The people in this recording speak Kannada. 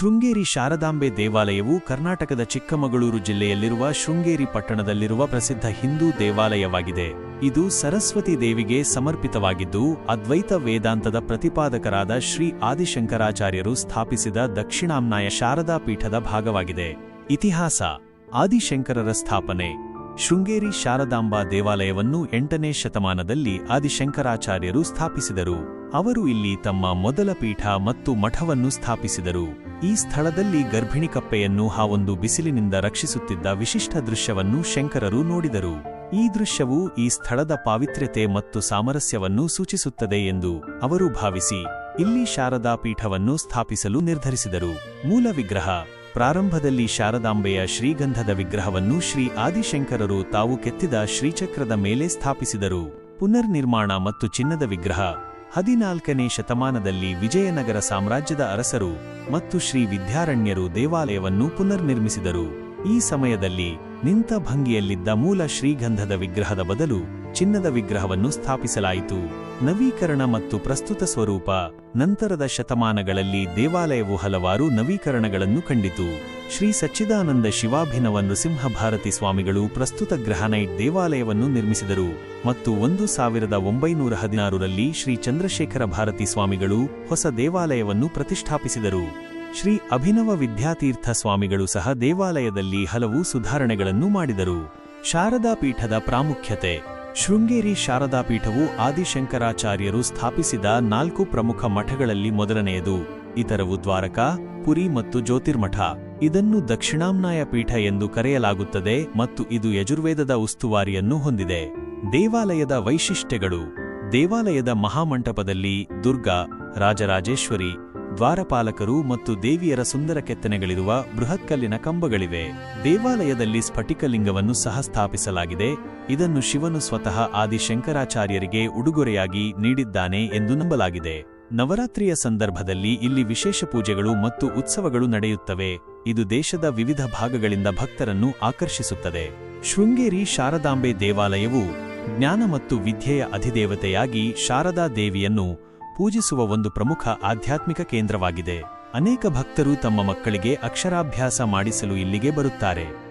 ಶೃಂಗೇರಿ ಶಾರದಾಂಬೆ ದೇವಾಲಯವು ಕರ್ನಾಟಕದ ಚಿಕ್ಕಮಗಳೂರು ಜಿಲ್ಲೆಯಲ್ಲಿರುವ ಶೃಂಗೇರಿ ಪಟ್ಟಣದಲ್ಲಿರುವ ಪ್ರಸಿದ್ಧ ಹಿಂದೂ ದೇವಾಲಯವಾಗಿದೆ. ಇದು ಸರಸ್ವತಿ ದೇವಿಗೆ ಸಮರ್ಪಿತವಾಗಿದ್ದು, ಅದ್ವೈತ ವೇದಾಂತದ ಪ್ರತಿಪಾದಕರಾದ ಶ್ರೀ ಆದಿಶಂಕರಾಚಾರ್ಯರು ಸ್ಥಾಪಿಸಿದ ದಕ್ಷಿಣಾಮ್ನಾಯ ಶಾರದಾ ಪೀಠದ ಭಾಗವಾಗಿದೆ. ಇತಿಹಾಸ, ಆದಿಶಂಕರರ ಸ್ಥಾಪನೆ. ಶೃಂಗೇರಿ ಶಾರದಾಂಬಾ ದೇವಾಲಯವನ್ನು ಎಂಟನೇ ಶತಮಾನದಲ್ಲಿ ಆದಿಶಂಕರಾಚಾರ್ಯರು ಸ್ಥಾಪಿಸಿದರು. ಅವರು ಇಲ್ಲಿ ತಮ್ಮ ಮೊದಲ ಪೀಠ ಮತ್ತು ಮಠವನ್ನು ಸ್ಥಾಪಿಸಿದರು. ಈ ಸ್ಥಳದಲ್ಲಿ ಗರ್ಭಿಣಿ ಕಪ್ಪೆಯನ್ನು ಹಾವೊಂದು ಬಿಸಿಲಿನಿಂದ ರಕ್ಷಿಸುತ್ತಿದ್ದ ವಿಶಿಷ್ಟ ದೃಶ್ಯವನ್ನು ಶಂಕರರು ನೋಡಿದರು. ಈ ದೃಶ್ಯವು ಈ ಸ್ಥಳದ ಪಾವಿತ್ರ್ಯತೆ ಮತ್ತು ಸಾಮರಸ್ಯವನ್ನು ಸೂಚಿಸುತ್ತದೆ ಎಂದು ಅವರು ಭಾವಿಸಿ, ಇಲ್ಲಿ ಶಾರದಾ ಪೀಠವನ್ನು ಸ್ಥಾಪಿಸಲು ನಿರ್ಧರಿಸಿದರು. ಮೂಲ ವಿಗ್ರಹ, ಪ್ರಾರಂಭದಲ್ಲಿ ಶಾರದಾಂಬೆಯ ಶ್ರೀಗಂಧದ ವಿಗ್ರಹವನ್ನು ಶ್ರೀ ಆದಿಶಂಕರರು ತಾವು ಕೆತ್ತಿದ ಶ್ರೀಚಕ್ರದ ಮೇಲೆ ಸ್ಥಾಪಿಸಿದರು. ಪುನರ್ನಿರ್ಮಾಣ ಮತ್ತು ಚಿನ್ನದ ವಿಗ್ರಹ ಹದಿನಾಲ್ಕನೇ ಶತಮಾನದಲ್ಲಿ ವಿಜಯನಗರ ಸಾಮ್ರಾಜ್ಯದ ಅರಸರು ಮತ್ತು ಶ್ರೀ ವಿದ್ಯಾರಣ್ಯರು ದೇವಾಲಯವನ್ನು ಪುನರ್ನಿರ್ಮಿಸಿದರು. ಈ ಸಮಯದಲ್ಲಿ ನಿಂತ ಭಂಗಿಯಲ್ಲಿದ್ದ ಮೂಲ ಶ್ರೀಗಂಧದ ವಿಗ್ರಹದ ಬದಲು ಚಿನ್ನದ ವಿಗ್ರಹವನ್ನು ಸ್ಥಾಪಿಸಲಾಯಿತು. ನವೀಕರಣ ಮತ್ತು ಪ್ರಸ್ತುತ ಸ್ವರೂಪ ನಂತರದ ಶತಮಾನಗಳಲ್ಲಿ ದೇವಾಲಯವು ಹಲವಾರು ನವೀಕರಣಗಳನ್ನು ಕಂಡಿತು. ಶ್ರೀ ಸಚ್ಚಿದಾನಂದ ಶಿವಾಭಿನವ ನೃಸಿಂಹ ಭಾರತಿ ಸ್ವಾಮಿಗಳು ಪ್ರಸ್ತುತ ಗ್ರಹನೈಟ್ ದೇವಾಲಯವನ್ನು ನಿರ್ಮಿಸಿದರು ಮತ್ತು ಒಂದು ಸಾವಿರದ ಒಂಬೈನೂರ ಹದಿನಾರರಲ್ಲಿ ಶ್ರೀ ಚಂದ್ರಶೇಖರ ಭಾರತಿ ಸ್ವಾಮಿಗಳು ಹೊಸ ದೇವಾಲಯವನ್ನು ಪ್ರತಿಷ್ಠಾಪಿಸಿದರು. ಶ್ರೀ ಅಭಿನವ ವಿದ್ಯಾತೀರ್ಥ ಸ್ವಾಮಿಗಳು ಸಹ ದೇವಾಲಯದಲ್ಲಿ ಹಲವು ಸುಧಾರಣೆಗಳನ್ನು ಮಾಡಿದರು. ಶಾರದಾ ಪೀಠದ ಪ್ರಾಮುಖ್ಯತೆ. ಶೃಂಗೇರಿ ಶಾರದಾ ಪೀಠವು ಆದಿಶಂಕರಾಚಾರ್ಯರು ಸ್ಥಾಪಿಸಿದ ನಾಲ್ಕು ಪ್ರಮುಖ ಮಠಗಳಲ್ಲಿ ಮೊದಲನೆಯದು. ಇತರವು ದ್ವಾರಕಾ, ಪುರಿ ಮತ್ತು ಜ್ಯೋತಿರ್ಮಠ. ಇದನ್ನು ದಕ್ಷಿಣಾಮ್ನಾಯ ಪೀಠ ಎಂದು ಕರೆಯಲಾಗುತ್ತದೆ ಮತ್ತು ಇದು ಯಜುರ್ವೇದದ ಉಸ್ತುವಾರಿಯನ್ನು ಹೊಂದಿದೆ. ದೇವಾಲಯದ ವೈಶಿಷ್ಟ್ಯಗಳು. ದೇವಾಲಯದ ಮಹಾಮಂಟಪದಲ್ಲಿ ದುರ್ಗಾ, ರಾಜರಾಜೇಶ್ವರಿ, ದ್ವಾರಪಾಲಕರು ಮತ್ತು ದೇವಿಯರ ಸುಂದರ ಕೆತ್ತನೆಗಳಿರುವ ಬೃಹತ್ಕಲ್ಲಿನ ಕಂಬಗಳಿವೆ. ದೇವಾಲಯದಲ್ಲಿ ಸ್ಫಟಿಕಲಿಂಗವನ್ನು ಸಹ ಸ್ಥಾಪಿಸಲಾಗಿದೆ. ಇದನ್ನು ಶಿವನು ಸ್ವತಃ ಆದಿಶಂಕರಾಚಾರ್ಯರಿಗೆ ಉಡುಗೊರೆಯಾಗಿ ನೀಡಿದ್ದಾನೆ ಎಂದು ನಂಬಲಾಗಿದೆ. ನವರಾತ್ರಿಯ ಸಂದರ್ಭದಲ್ಲಿ ಇಲ್ಲಿ ವಿಶೇಷ ಪೂಜೆಗಳು ಮತ್ತು ಉತ್ಸವಗಳು ನಡೆಯುತ್ತವೆ. ಇದು ದೇಶದ ವಿವಿಧ ಭಾಗಗಳಿಂದ ಭಕ್ತರನ್ನು ಆಕರ್ಷಿಸುತ್ತದೆ. ಶೃಂಗೇರಿ ಶಾರದಾಂಬೆ ದೇವಾಲಯವು ಜ್ಞಾನ ಮತ್ತು ವಿದ್ಯೆಯ ಅಧಿದೇವತೆಯಾಗಿ ಶಾರದಾ ದೇವಿಯನ್ನು ಪೂಜಿಸುವ ಒಂದು ಪ್ರಮುಖ ಆಧ್ಯಾತ್ಮಿಕ ಕೇಂದ್ರವಾಗಿದೆ. ಅನೇಕ ಭಕ್ತರು ತಮ್ಮ ಮಕ್ಕಳಿಗೆ ಅಕ್ಷರಾಭ್ಯಾಸ ಮಾಡಿಸಲು ಇಲ್ಲಿಗೆ ಬರುತ್ತಾರೆ.